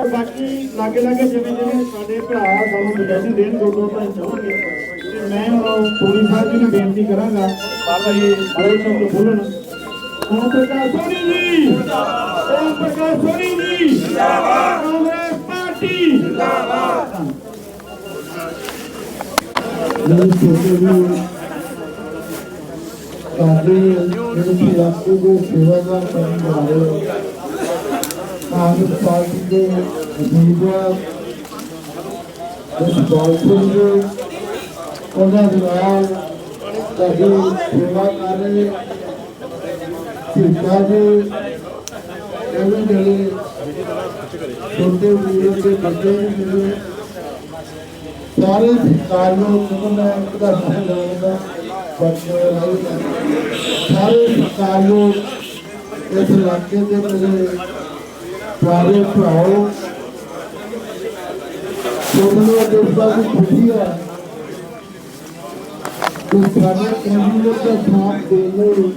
ਪਰ ਬਾਕੀ ਲਾਗੇ ਲਾਗੇ ਜਿਵੇਂ ਜਿਵੇਂ ਸਾਡੇ ਭਰਾ ਸਾਨੂੰ ਸੁਜੈਸ਼ਨ ਦੇਣ ਦੋ ਦੋ ਤਾਂ ਚਾਹਾਂਗੇ ਤੇ ਮੈਂ ਉਹ ਪੂਰੀ ਸਾਹਿਬ ਜੀ ਨੂੰ ਬੇਨਤੀ ਕਰਾਂਗਾ ਬਾਬਾ ਜੀ ਬੜੇ ਸ਼ਬਦ ਬੋਲਣ। ਓਮ ਪ੍ਰਕਾਸ਼ ਸੋਨੀ ਜੀ! ਓਮ ਪ੍ਰਕਾਸ਼ ਸੋਨੀ ਜੀ! ਜਿੰਦਾਬਾਦ ਕਾਂਗਰਸ ਪਾਰਟੀ! ਜਿੰਦਾਬਾਦ ਮੇਰੇ ਛੋਟੇ ਜੀ। ਸਾਡੇ ਜਿਹੜੇ ਇਲਾਕੇ ਦੇ ਸੇਵਾਦਾਰ ਕਰਨ ਵਾਲੇ ਕਾਂਗਰਸ ਪਾਰਟੀ ਦੇ ਉਮੀਦਵਾਰ ਇਸ ਬਾਲਪੁਰ ਉਹਨਾਂ ਦੇ ਨਾਲ ਸਾਡੀ ਸੇਵਾ ਕਰ ਰਹੇ ਸਿੱਖਾ ਦੇ ਇਹਨਾਂ ਜਿਹੜੇ ਛੋਟੇ ਵੀਰ ਦੇ ਬੱਚੇ ਵੀ ਜਿਹੜੇ ਸਾਰੇ ਸਰਕਾਰ ਨੂੰ ਮੈਂ ਉਹਦਾ ਨਾਮ ਲਵਾਂਗਾ ਬੱਚੇ ਸਾਰੇ ਸਰਕਾਰੀਆਂ ਇਸ ਇਲਾਕੇ ਦੇ ਮੇਰੇ ਪਿਆਰੇ ਭਰਾਓ ਤੁਹਾਨੂੰ ਦੇ ਬਾਰੇ ਖੁਸ਼ੀ ਹੈ ਕਿ ਸਾਡੇ ਕੈਂਡੀਡੇਟ ਦਾ ਸਾਥ ਦੇ ਲਈ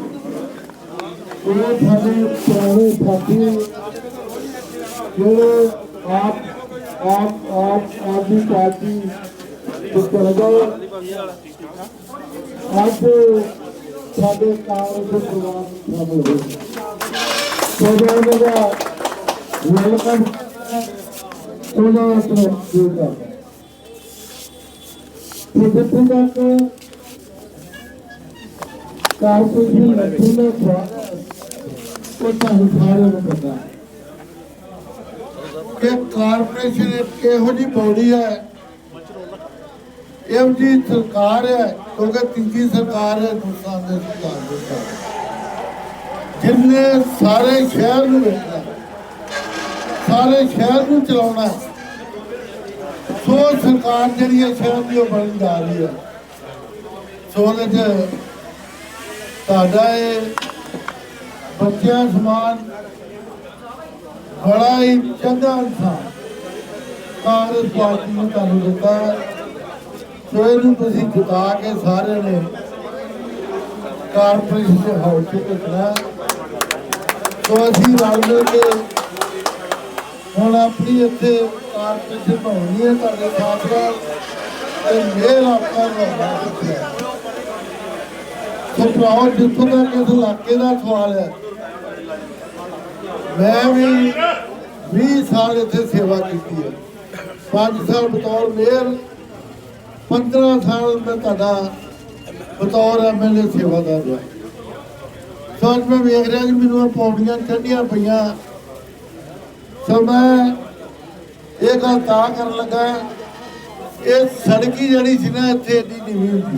ਉਹ ਸਾਡੇ ਪੁਰਾਣੇ ਸਾਥੀ ਜਿਹੜੇ ਆਪ ਆਪ ਆਪ, ਆਦਮੀ ਪਾਰਟੀ ਤੋਂ ਚਲੇ ਗਏ ਅੱਜ ਸਾਡੇ ਕਾਂਗਰਸ ਦੇ ਪ੍ਰਵਾਨ ਸ਼ਾਮਲ ਹੋਏ। ਸੋ ਉਹਨਾਂ ਦਾ ਵੈਲਕਮ ਉਹਨਾਂ ਦਾ ਸਵਾਗਤ ਕਰਦਾ ਤੇ ਕਾਰਪੋਰੇਸ਼ਨ ਲੱਖੂ ਦਾ ਸਵਾਗਤ ਉਹ ਨੂੰ ਪਤਾ ਕਿ ਕਾਰਪੋਰੇਸ਼ਨ ਇੱਕ ਇਹੋ ਜਿਹੀ ਬੋਡੀ ਹੈ ਇਹੋ ਜਿਹੀ ਸਰਕਾਰ ਹੈ, ਕਿਉਂਕਿ ਤੀਜੀ ਸਰਕਾਰ ਹੈ ਹਿੰਦੁਸਤਾਨ ਦੇ ਸਰਕਾਰ ਦੇ ਸਾਥ। ਸਾਰੇ ਸ਼ਹਿਰ ਨੂੰ ਸਾਰੇ ਸ਼ਹਿਰ ਨੂੰ ਚਲਾਉਣਾ ਸੋ ਸਰਕਾਰ ਜਿਹੜੀ ਹੈ, ਸ਼ਹਿਰ ਦੀ ਉਹ ਬਣ ਜਾ ਰਹੀ ਹੈ। ਸੋ ਉਹਦੇ ਚ ਤੁਹਾਡਾ ਇਹ ਬੱਚਿਆਂ ਸਮਾਨ ਬੜਾ ਹੀ ਚੰਗਾ ਇਨਸਾਨ ਕਾਂਗਰਸ ਪਾਰਟੀ ਨੇ ਤੁਹਾਨੂੰ ਦਿੱਤਾ ਸੋ ਇਹਨੂੰ ਤੁਸੀਂ ਜਿਤਾ ਕੇ ਸਾਰਿਆਂ ਨੇ ਕਾਰਪੋਰੇਸ਼ਨ ਦੇ ਹਾਊਸ ਚ ਭੇਜਣਾ ਸੋ ਅਸੀਂ ਰਲ ਮਿਲ ਕੇ ਹੁਣ ਆਪਣੀ ਇੱਥੇ ਕਾਰਪੋਰੇਸ਼ਨ ਬਣਾਉਣੀ ਹੈ ਤੁਹਾਡੇ ਸਾਥ ਤੇ ਮੇਲ ਆਪਾਂ ਲਾਉਣਾ ਹੈ? ਸੋ ਭਰਾਓ ਜਿੱਥੋਂ ਤੱਕ ਇਸ ਇਲਾਕੇ ਦਾ ਸਵਾਲ ਹੈ, ਮੈਂ ਵੀ 20 ਸਾਲ ਇੱਥੇ ਸੇਵਾ ਕੀਤੀ ਹੈ। 5 ਸਾਲ ਬਤੌਰ ਮੇਅਰ 15 ਸਾਲ ਮੈਂ ਤੁਹਾਡਾ ਬਤੌਰ ਐਮਐਲਏ ਸੇਵਾਦਾਰ ਰਿਹਾ ਸੋ ਅੱਜ ਮੈਂ ਵੇਖ ਰਿਹਾ ਕਿ ਮੈਨੂੰ ਇਹ ਪੌੜੀਆਂ ਚੜ੍ਹਨੀਆਂ ਪਈਆਂ। ਸੋ ਮੈਂ ਇਹ ਗੱਲ ਤਾਂ ਕਰਨ ਲੱਗਾ ਇਹ ਸੜਕੀ ਜਿਹੜੀ ਸੀ ਨਾ, ਇੱਥੇ ਏਡੀ ਨੀਵੀਂ ਹੁੰਦੀ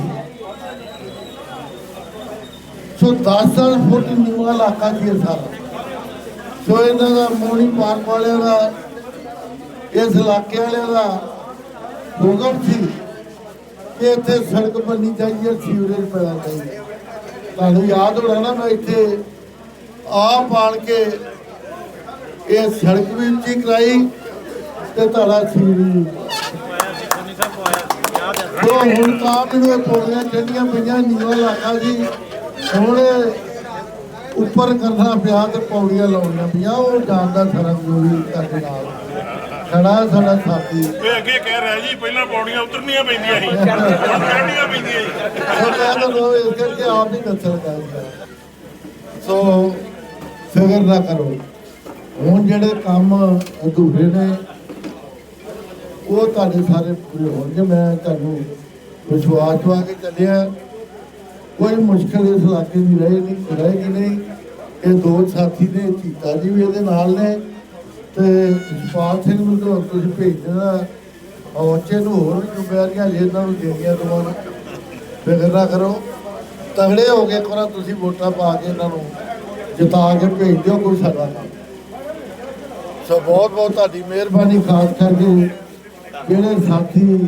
ਸੋ। 10 ਫੁੱਟ ਨੀਵਾਂ ਇਲਾਕਾ ਸੀ ਸਾਰਾ। ਸੋ ਇਹਨਾਂ ਦਾ ਮੋਣੀ ਪਾਰਕ ਵਾਲਿਆਂ ਦਾ, ਇਸ ਇਲਾਕੇ ਵਾਲਿਆਂ ਦਾ ਹੁਕਮ ਸੀ ਕਿ ਇੱਥੇ ਸੜਕ ਬਣਨੀ ਚਾਹੀਦੀ ਹੈ, ਸੀਵਰੇਜ ਪੈਣਾ ਚਾਹੀਦਾ। ਤੁਹਾਨੂੰ ਯਾਦ ਹੋਣਾ ਨਾ, ਮੈਂ ਇੱਥੇ ਆਪ ਆਣ ਕੇ ਇਹ ਸੜਕ ਵੀ ਉੱਚੀ ਕਰਾਈ ਤੇ ਤੁਹਾਡਾ ਸੀਵਰੇਜ ਵੀ। ਸੋ ਹੁਣ ਤਾਂ ਮੈਨੂੰ ਇਹ ਪੌੜੀਆਂ ਚੜ੍ਹਨੀਆਂ ਪਈਆਂ ਨੀਵਾਂ ਇਲਾਕਾ ਸੀ ਹੁਣ ਉੱਪਰ ਕਰਨਾ ਪਿਆ ਤੇ ਪੌੜੀਆਂ ਲਾਉਣੀਆਂ ਪਈਆਂ ਉਹ ਜਾਣਦਾ ਸਾਰਾ ਜੋਰੀ ਸਾਡੇ ਨਾਲ। ਖੜਾ ਸਾਡਾ ਸਾਥੀ। ਇਹ ਅੱਗੇ ਕਹਿ ਰਿਹਾ ਜੀ ਪਹਿਲਾਂ ਪੌੜੀਆਂ ਉਤਰਨੀਆਂ ਪੈਂਦੀਆਂ ਸੀ ਹੁਣ ਚੜ੍ਹਨੀਆਂ ਪੈਂਦੀਆਂ ਜੀ। ਉਹ ਕਹਿੰਦਾ ਲੋ ਇਸ ਕਰਕੇ ਆਪ ਹੀ ਦੱਸਣ ਦਾ ਸੋ ਫਿਕਰ ਨਾ ਕਰੋ। ਹੁਣ ਜਿਹੜੇ ਕੰਮ ਅਧੂਰੇ ਨੇ, ਉਹ ਤੁਹਾਡੇ ਸਾਰੇ ਪੂਰੇ ਹੋਣਗੇ। ਮੈਂ ਤੁਹਾਨੂੰ ਵਿਸ਼ਵਾਸ ਦਵਾ ਕੇ ਚੱਲਿਆ। ਕੋਈ ਮੁਸ਼ਕਲ ਇਸ ਇਲਾਕੇ ਦੀ ਰਹੇ ਨਹੀਂ ਰਹੇਗੀ ਨਹੀਂ। ਇਹ ਦੋ ਸਾਥੀ ਨੇ, ਚੀਤਾ ਜੀ ਵੀ ਇਹਦੇ ਨਾਲ ਨੇ। ਤੇ ਜਸਪਾਲ ਸਿੰਘ ਨੂੰ ਤਾਂ ਤੁਸੀਂ ਭੇਜ ਦੇਣਾ। ਔਚੇ ਨੂੰ ਹੋਰ ਵੀ ਜ਼ਿੰਮੇਵਾਰੀਆਂ ਜੇ ਇਹਨਾਂ ਨੂੰ ਦੇਣੀਆਂ ਤੁਹਾਨੂੰ ਫਿਕਰ ਨਾ ਕਰੋ। ਤਗੜੇ ਹੋ ਕੇ ਇੱਕ ਵਾਰ ਤੁਸੀਂ ਵੋਟਾਂ ਪਾ ਕੇ ਇਹਨਾਂ ਨੂੰ ਜਿਤਾ ਕੇ ਭੇਜ ਦਿਓ ਕੋਈ ਸਾਡਾ ਕੰਮ। ਸੋ ਬਹੁਤ ਬਹੁਤ ਤੁਹਾਡੀ ਮਿਹਰਬਾਨੀ ਖਾਸ ਕਰਕੇ ਜਿਹੜੇ ਸਾਥੀ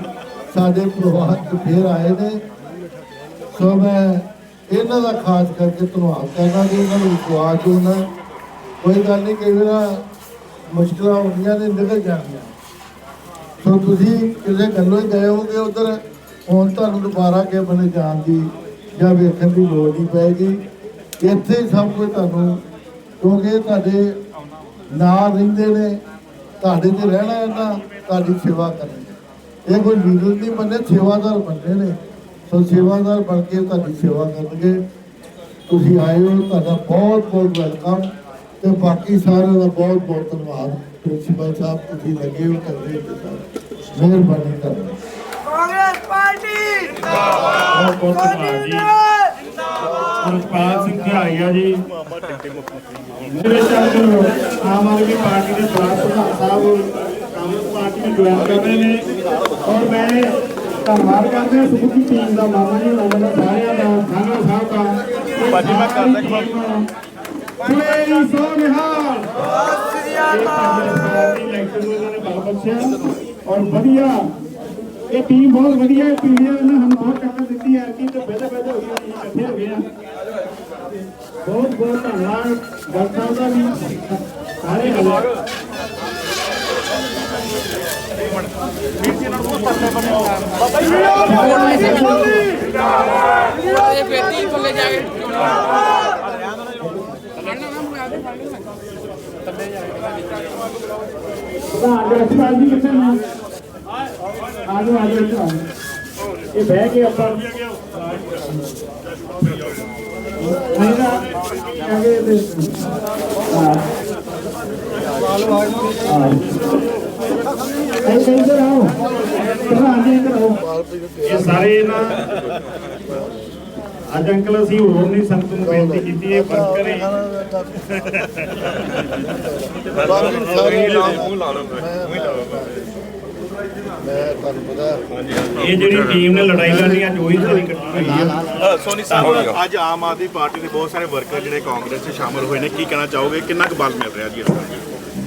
ਸਾਡੇ ਪਰਿਵਾਰ ਚ ਫੇਰ ਆਏ ਨੇ। ਸੋ ਮੈਂ ਇਹਨਾਂ ਦਾ ਖਾਸ ਕਰਕੇ ਧੰਨਵਾਦ ਕਰਦਾ ਕਿ ਇਹਨਾਂ ਨੂੰ ਵਿਸ਼ਵਾਸ ਹੁੰਦਾ ਕੋਈ ਗੱਲ ਨਹੀਂ, ਕਈ ਵਾਰ ਮੁਸ਼ਕਲਾਂ ਹੁੰਦੀਆਂ ਨੇ, ਨਿਕਲ ਜਾਂਦੀਆਂ। ਸੋ ਤੁਸੀਂ ਕਿਸੇ ਗੱਲੋਂ ਹੀ ਗਏ ਹੋਗੇ ਉਧਰ, ਹੁਣ ਤੁਹਾਨੂੰ ਦੁਬਾਰਾ ਕੇ ਬਣੇ ਜਾਣ ਦੀ ਜਾਂ ਵੇਖਣ ਦੀ ਲੋੜ ਨਹੀਂ ਪਏਗੀ। ਇੱਥੇ ਹੀ ਸਭ ਕੁਝ ਤੁਹਾਨੂੰ, ਕਿਉਂਕਿ ਤੁਹਾਡੇ ਨਾਲ ਰਹਿੰਦੇ ਨੇ ਤੁਹਾਡੇ ਤੇ ਰਹਿਣਾ ਇਹਨਾਂ ਤੁਹਾਡੀ ਸੇਵਾ ਕਰਨੀ ਇਹ ਕੋਈ ਲੀਡਰ ਨਹੀਂ ਬੰਨੇ ਸੇਵਾਦਾਰ ਬੰਦੇ ਨੇ। ਸੋ ਸੇਵਾਦਾਰ ਬਣ ਕੇ ਤੁਹਾਡੀ ਸੇਵਾ ਕਰਨਗੇ। ਤੁਸੀਂ ਆਏ ਹੋ ਤੁਹਾਡਾ ਬਹੁਤ ਬਹੁਤ ਵੈਲਕਮ ਤੇ ਬਾਕੀ ਸਾਰਿਆਂ ਦਾ ਬਹੁਤ ਬਹੁਤ ਧੰਨਵਾਦ। ਪ੍ਰਿੰਸੀਪਲ ਸਾਹਿਬ ਤੁਸੀਂ ਲੱਗੇ ਹੋ ਕਰਦੇ ਹੋ ਮਿਹਰਬਾਨੀ ਕਰਨੀ। ਕਾਂਗਰਸ ਪਾਰਟੀ। ਬਹੁਤ ਬਹੁਤ ਧੰਨਵਾਦ ਜੀ। ਰਜਪਾਲ ਸਿੰਘ ਝਾੜੀਆ ਜੀ। ਮੇਰੇ ਚਾਚੂ ਆਮ ਆਦਮੀ ਪਾਰਟੀ ਦੇ ਬਲਾਕ ਪ੍ਰਧਾਨ ਸਾਹਿਬ ਕਾਂਗਰਸ ਪਾਰਟੀ ਨੂੰ ਜੁਆਇਨ ਕਰ ਰਹੇ ਨੇ। ਔਰ ਮੈਂ ਧੰਨਵਾਦ ਕਰਦੇ ਹਾਂ ਸਮੁੱਚੀ ਟੀਮ ਦਾ ਮਾਮਾ ਜੀ ਉਹਨਾਂ ਦਾ ਸਾਰਿਆਂ ਦਾ ਖਾਨਾ ਸਾਹਿਬ ਦਾ ਭਾਜੀ ਮੈਂ ਕਰਦਾ ਕਿ ਮੇਰੀ ਸੋ ਨਿਹਾਲ। ਨੂੰ ਨੇ ਬਖਸ਼ਿਆ ਔਰ ਵਧੀਆ ਇਹ ਟੀਮ ਬਹੁਤ ਵਧੀਆ ਹੈ ਪੀੜੀਆਂ ਨੇ ਸਾਨੂੰ ਬਹੁਤ ਟੱਕਰ ਦਿੱਤੀ ਹੈ ਕਿ ਤੇ ਬੈਠੇ ਬੈਠੇ ਹੋ ਗਏ ਇਕੱਠੇ ਹੋ ਗਏ ਆ। ਬਹੁਤ ਬਹੁਤ ਧੰਨਵਾਦ ਡਾਕਟਰ ਸਾਹਿਬ ਦਾ ਵੀ ਸਾਰੇ ਹਲੇ ਇਹ ਬੇਟੀ ਥੱਲੇ ਜਾ ਕੇ ਪ੍ਰਧਾਨ ਡਾਕਟਰ ਜੀ ਕਿੱਥੇ ਨੇ ਆਜੋ ਆਜੋ ਇੱਥੇ ਆਜੋ। ਇਹ ਬਹਿ ਕੇ ਆਪਾਂ ਨਹੀਂ ਅੱਗੇ ਤੇ ਹਾਂ ਇਹ ਆਓ ਪ੍ਰਧਾਨ ਜੀ ਇੱਧਰ ਆਓ ਇਹ ਸਾਰੇ ਨਾ, ਅੱਜ ਅੰਕਲ ਅਸੀਂ ਹੋਰ ਨਹੀਂ ਸੰਗਤ ਨੂੰ ਬੇਨਤੀ ਕੀਤੀ, ਇਹ ਵਰਕਰ ਹੀ ਮੈਂ ਤੁਹਾਨੂੰ ਪਤਾ ਇਹ ਜਿਹੜੀ ਟੀਮ ਨੇ ਲੜਾਈ ਲੜਨੀ ਅੱਜ ਉਹੀ ਸਾਡੀ ਕੱਟੀ ਹੋਈ ਹੈ ਸੋਨੀ ਸਾਹਿਬ ਅੱਜ ਆਮ ਆਦਮੀ ਪਾਰਟੀ ਦੇ ਬਹੁਤ ਸਾਰੇ ਵਰਕਰ ਜਿਹੜੇ ਕਾਂਗਰਸ 'ਚ ਸ਼ਾਮਲ ਹੋਏ ਨੇ ਕੀ ਕਹਿਣਾ ਚਾਹੋਗੇ? ਕਿੰਨਾ ਕੁ ਬਲ ਮਿਲ ਰਿਹਾ ਜੀ ਇਸ ਵਾਰ?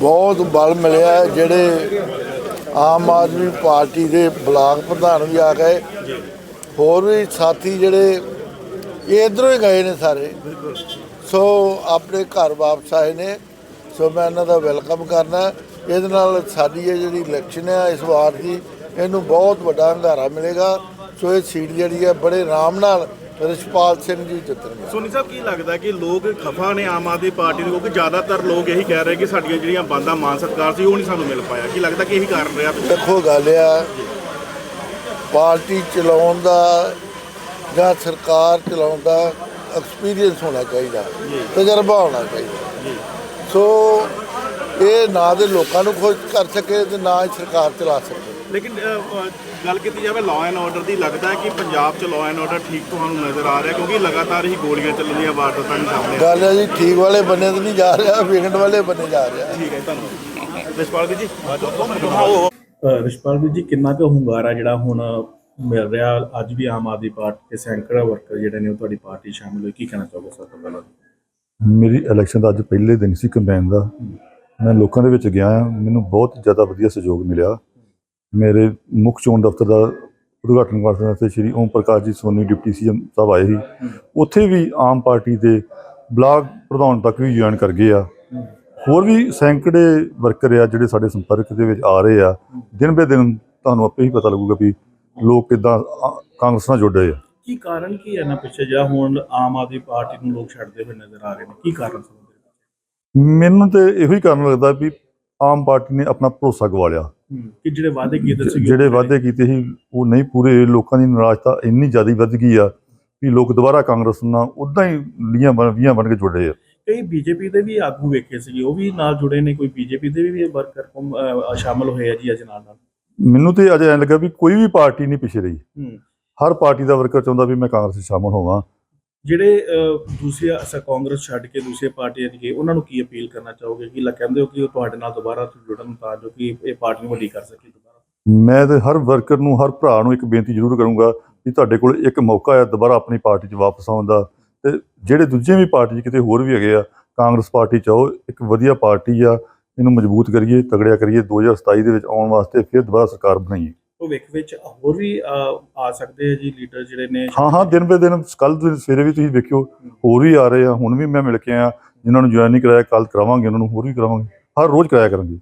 ਬਹੁਤ ਬਲ ਮਿਲਿਆ ਹੈ। ਜਿਹੜੇ ਆਮ ਆਦਮੀ ਪਾਰਟੀ ਦੇ ਬਲਾਕ ਪ੍ਰਧਾਨ ਵੀ ਆ ਗਏ। ਹੋਰ ਵੀ ਸਾਥੀ ਜਿਹੜੇ ਇਹ ਇਧਰੋਂ ਹੀ ਗਏ ਨੇ ਸਾਰੇ। ਸੋ ਆਪਣੇ ਘਰ ਵਾਪਸ ਆਏ ਨੇ। ਸੋ ਮੈਂ ਇਹਨਾਂ ਦਾ ਵੈਲਕਮ ਕਰਨਾ ਇਹਦੇ ਨਾਲ ਸਾਡੀ ਇਹ ਜਿਹੜੀ ਇਲੈਕਸ਼ਨ ਹੈ ਇਸ ਵਾਰ ਦੀ ਇਹਨੂੰ ਬਹੁਤ ਵੱਡਾ ਹੰਗਾਰਾ ਮਿਲੇਗਾ। ਸੋ ਇਹ ਸੀਟ ਜਿਹੜੀ ਹੈ ਬੜੇ ਆਰਾਮ ਨਾਲ ਰਿਸ਼ਪਾਲ ਸਿੰਘ ਜੀ ਜਿੱਤਣਗੇ। ਸੋਨੀ ਸਾਹਿਬ ਕੀ ਲੱਗਦਾ ਕਿ ਲੋਕ ਖਫਾ ਨੇ ਆਮ ਆਦਮੀ ਪਾਰਟੀ ਨੂੰ ਕਿਉਂਕਿ ਜ਼ਿਆਦਾਤਰ ਲੋਕ ਇਹੀ ਕਹਿ ਰਹੇ ਕਿ ਸਾਡੀਆਂ ਜਿਹੜੀਆਂ ਬੰਦਾ ਮਾਨ ਸਤਕਾਰ ਸੀ ਉਹ ਨਹੀਂ ਸਾਨੂੰ ਮਿਲ ਪਾਇਆ। ਕੀ ਲੱਗਦਾ ਕਿ ਇਹੀ ਕਾਰਨ ਰਿਹਾ? ਦੇਖੋ ਗੱਲ ਆ ਪਾਰਟੀ ਚਲਾਉਣ ਦਾ ਜਾਂ ਸਰਕਾਰ ਚਲਾਉਣ ਦਾ ਐਕਸਪੀਰੀਅੰਸ ਹੋਣਾ ਚਾਹੀਦਾ ਤਜਰਬਾ ਹੋਣਾ ਚਾਹੀਦਾ। ਸੋ ਇਹ ਨਾ ਦੇ ਲੋਕਾਂ ਨੂੰ ਖੁਸ਼ ਕਰ ਸਕੇ ਤੇ ਨਾ ਹੀ ਸਰਕਾਰ ਚਲਾ ਸਕੇ। ਲੇਕਿਨ ਗੱਲ ਕੀਤੀ ਜਾਵੇ ਲਾਅ ਐਂਡ ਆਰਡਰ ਦੀ ਲੱਗਦਾ ਹੈ ਕਿ ਪੰਜਾਬ 'ਚ ਲਾਅ ਐਂਡ ਆਰਡਰ ਠੀਕ ਤੁਹਾਨੂੰ ਨਜ਼ਰ ਆ ਰਿਹਾ ਕਿਉਂਕਿ ਲਗਾਤਾਰ ਹੀ ਗੋਲੀਆਂ ਚੱਲਣੀਆਂ ਵਾਰਦਾਤਾਂ ਵੀ ਸਾਹਮਣੇ। ਆ ਗੱਲ ਹੈ ਜੀ ਠੀਕ ਵਾਲੇ ਬੰਨੇ ਤੇ ਨਹੀਂ ਜਾ ਰਿਹਾ ਵਿਗੜ ਵਾਲੇ ਬੰਨੇ ਜਾ ਰਿਹਾ। ਠੀਕ ਹੈ ਧੰਨਵਾਦ। ਰਿਸ਼ਪਾਲ ਜੀ ਰਿਸ਼ਪਾਲ ਜੀ ਕਿੰਨਾ ਕੁ ਹੁੰਗਾਰਾ ਜਿਹੜਾ ਹੁਣ ਮਿਲ ਰਿਹਾ ਅੱਜ ਵੀ ਆਮ ਆਦਮੀ ਪਾਰਟੀ ਦੇ ਸੈਂਕੜਾ ਵਰਕਰ ਜਿਹੜੇ ਨੇ ਉਹ ਤੁਹਾਡੀ ਪਾਰਟੀ ਸ਼ਾਮਿਲ ਹੋਏ ਕੀ ਕਹਿਣਾ ਚਾਹੋਗੇ ਸਭ ਤੋਂ ਪਹਿਲਾਂ ਮੇਰੀ ਇਲੈਕਸ਼ਨ ਦਾ ਅੱਜ ਪਹਿਲੇ ਦਿਨ ਸੀ ਕੰਪੇਨ ਦਾ। ਮੈਂ ਲੋਕਾਂ ਦੇ ਵਿੱਚ ਗਿਆ ਹਾਂ, ਮੈਨੂੰ ਬਹੁਤ ਜ਼ਿਆਦਾ ਵਧੀਆ ਸਹਿਯੋਗ ਮਿਲਿਆ। ਮੇਰੇ ਮੁੱਖ ਚੋਣ ਦਫ਼ਤਰ ਦਾ ਉਦਘਾਟਨ ਕਰਨ ਵਾਸਤੇ ਸ਼੍ਰੀ ਓਮ ਪ੍ਰਕਾਸ਼ ਜੀ ਸੋਨੀ ਡਿਪਟੀ ਸੀਐਮ ਸਾਹਿਬ ਆਏ ਸੀ। ਉੱਥੇ ਵੀ ਆਮ ਪਾਰਟੀ ਦੇ ਬਲਾਕ ਪ੍ਰਧਾਨ ਤੱਕ ਵੀ ਜੁਆਇਨ ਕਰ ਗਏ ਆ। ਹੋਰ ਵੀ ਸੈਂਕੜੇ ਵਰਕਰ ਆ ਜਿਹੜੇ ਸਾਡੇ ਸੰਪਰਕ ਦੇ ਵਿੱਚ ਆ ਰਹੇ ਆ। ਦਿਨ ਬੇ ਦਿਨ ਤੁਹਾਨੂੰ ਆਪੇ ਹੀ ਪਤਾ ਲੱਗੂਗਾ ਵੀ ਲੋਕ ਕਿਦਾਂ ਕਾਂਗਰਸ ਨਾਲ ਜੁੜ ਰਹੇ ਆ। ਕੀ ਕਾਰਨ ਕੀ ਹੈ ਨਾ ਪਿੱਛੇ ਜਿਹੜਾ ਹੁਣ ਆਮ ਆਦਮੀ ਪਾਰਟੀ ਨੂੰ ਲੋਕ ਛੱਡਦੇ ਹੋਏ ਨਜ਼ਰ ਆ ਰਹੇ ਨੇ। ਕੀ ਕਾਰਨ ਮੈਨੂੰ ਤੇ ਇਹੋ ਹੀ ਕਾਰਨ ਲੱਗਦਾ ਵੀ ਆਮ ਪਾਰਟੀ ਨੇ ਆਪਣਾ ਭਰੋਸਾ ਗਵਾ ਲਿਆ। ਕਿ ਜਿਹੜੇ ਵਾਅਦੇ ਕੀਤੇ ਸੀ ਜਿਹੜੇ ਵਾਅਦੇ ਕੀਤੇ ਸੀ ਉਹ ਨਹੀਂ ਪੂਰੇ। ਲੋਕਾਂ ਦੀ ਨਿਰਾਸ਼ਤਾ ਇੰਨੀ ਜ਼ਿਆਦਾ ਵੱਧ ਗਈ ਆ ਵੀ ਲੋਕ ਦੁਬਾਰਾ ਕਾਂਗਰਸ ਨਾਲ ਉਦਾਂ ਹੀ ਲੀਆਂ ਬਣ ਵੀਆਂ ਬਣ ਕੇ ਜੁੜ ਆ। ਕਈ ਬੀਜੇਪੀ ਦੇ ਵੀ ਆਗੂ ਵੇਖੇ ਸੀ ਉਹ ਵੀ ਨਾਲ ਜੁੜੇ ਨੇ। ਕੋਈ ਬੀਜੇਪੀ ਦੇ ਵੀ ਵਰਕਰ ਸ਼ਾਮਲ ਹੋਏ ਆ ਜੀ ਅੱਜ ਨਾਲ ਨਾਲ। ਮੈਨੂੰ ਤੇ ਅਜੇ ਐਂ ਲੱਗਾ ਵੀ ਕੋਈ ਵੀ ਪਾਰਟੀ ਨਹੀਂ ਪਿੱਛੇ ਰਹੀ। ਹਰ ਪਾਰਟੀ ਦਾ ਵਰਕਰ ਚਾਹੁੰਦਾ ਵੀ ਮੈਂ ਕਾਂਗਰਸ 'ਚ ਸ਼ਾਮਲ ਹੋਵਾਂ। ਜਿਹੜੇ ਅ, ਦੂਸਰੀ ਅਸ ਕਾਂਗਰਸ ਛੱਡ ਕੇ ਦੂਸਰੇ ਪਾਰਟੀਆਂ ਦੀ ਗਏ ਉਹਨਾਂ ਨੂੰ ਕੀ ਅਪੀਲ ਕਰਨਾ ਚਾਹੋਗੇ? ਕਿ ਲਾ ਕਹਿੰਦੇ ਹੋ ਕਿ ਉਹ ਤੁਹਾਡੇ ਨਾਲ ਦੁਬਾਰਾ ਜੁੜਨ ਤਾਂ ਜੋ ਕਿ ਇਹ ਪਾਰਟੀ ਨੂੰ ਵੱਡੀ ਕਰ ਸਕੇ ਦੁਬਾਰਾ? ਮੈਂ ਤੇ ਹਰ ਵਰਕਰ ਨੂੰ ਹਰ ਭਰਾ ਨੂੰ ਇੱਕ ਬੇਨਤੀ ਜ਼ਰੂਰ ਕਰੂੰਗਾ ਵੀ ਤੁਹਾਡੇ ਕੋਲ ਇੱਕ ਮੌਕਾ ਹੈ ਦੁਬਾਰਾ ਆਪਣੀ ਪਾਰਟੀ 'ਚ ਵਾਪਸ ਆਉਣ ਦਾ। ਤੇ ਜਿਹੜੇ ਦੂਜੇ ਵੀ ਪਾਰਟੀ 'ਚ ਕਿਤੇ ਹੋਰ ਵੀ ਹੈਗੇ ਆ ਕਾਂਗਰਸ ਪਾਰਟੀ 'ਚ ਆਓ ਇੱਕ ਵਧੀਆ ਪਾਰਟੀ ਆ ਇਹਨੂੰ ਮਜ਼ਬੂਤ ਕਰੀਏ ਤਗੜਿਆ ਕਰੀਏ 2027 ਦੇ ਵਿੱਚ ਆਉਣ ਵਾਸਤੇ ਫਿਰ ਦੁਬਾਰਾ ਸਰਕਾਰ ਬਣਾਈਏ। ਭਵਿੱਖ ਵਿੱਚ ਹੋਰ ਵੀ ਆ ਸਕਦੇ ਆ ਜੀ ਲੀਡਰ ਜਿਹੜੇ ਨੇ? ਹਾਂ ਹਾਂ, ਦਿਨ ਬੇ ਦਿਨ ਕੱਲ ਸਵੇਰੇ ਵੀ ਤੁਸੀਂ ਵੇਖਿਓ, ਹੋਰ ਵੀ ਆ ਰਹੇ ਆ, ਹੁਣ ਵੀ ਮੈਂ ਮਿਲ ਕੇ ਆਇਆ, ਜਿਨ੍ਹਾਂ ਨੂੰ ਜੁਆਇਨ ਨਹੀਂ ਕਰਾਇਆ ਕੱਲ ਕਰਾਵਾਂਗੇ, ਉਹਨਾਂ ਨੂੰ ਹੋਰ ਵੀ ਕਰਾਵਾਂਗੇ, ਹਰ ਰੋਜ਼ ਕਰਾਇਆ ਕਰਾਂਗੇ।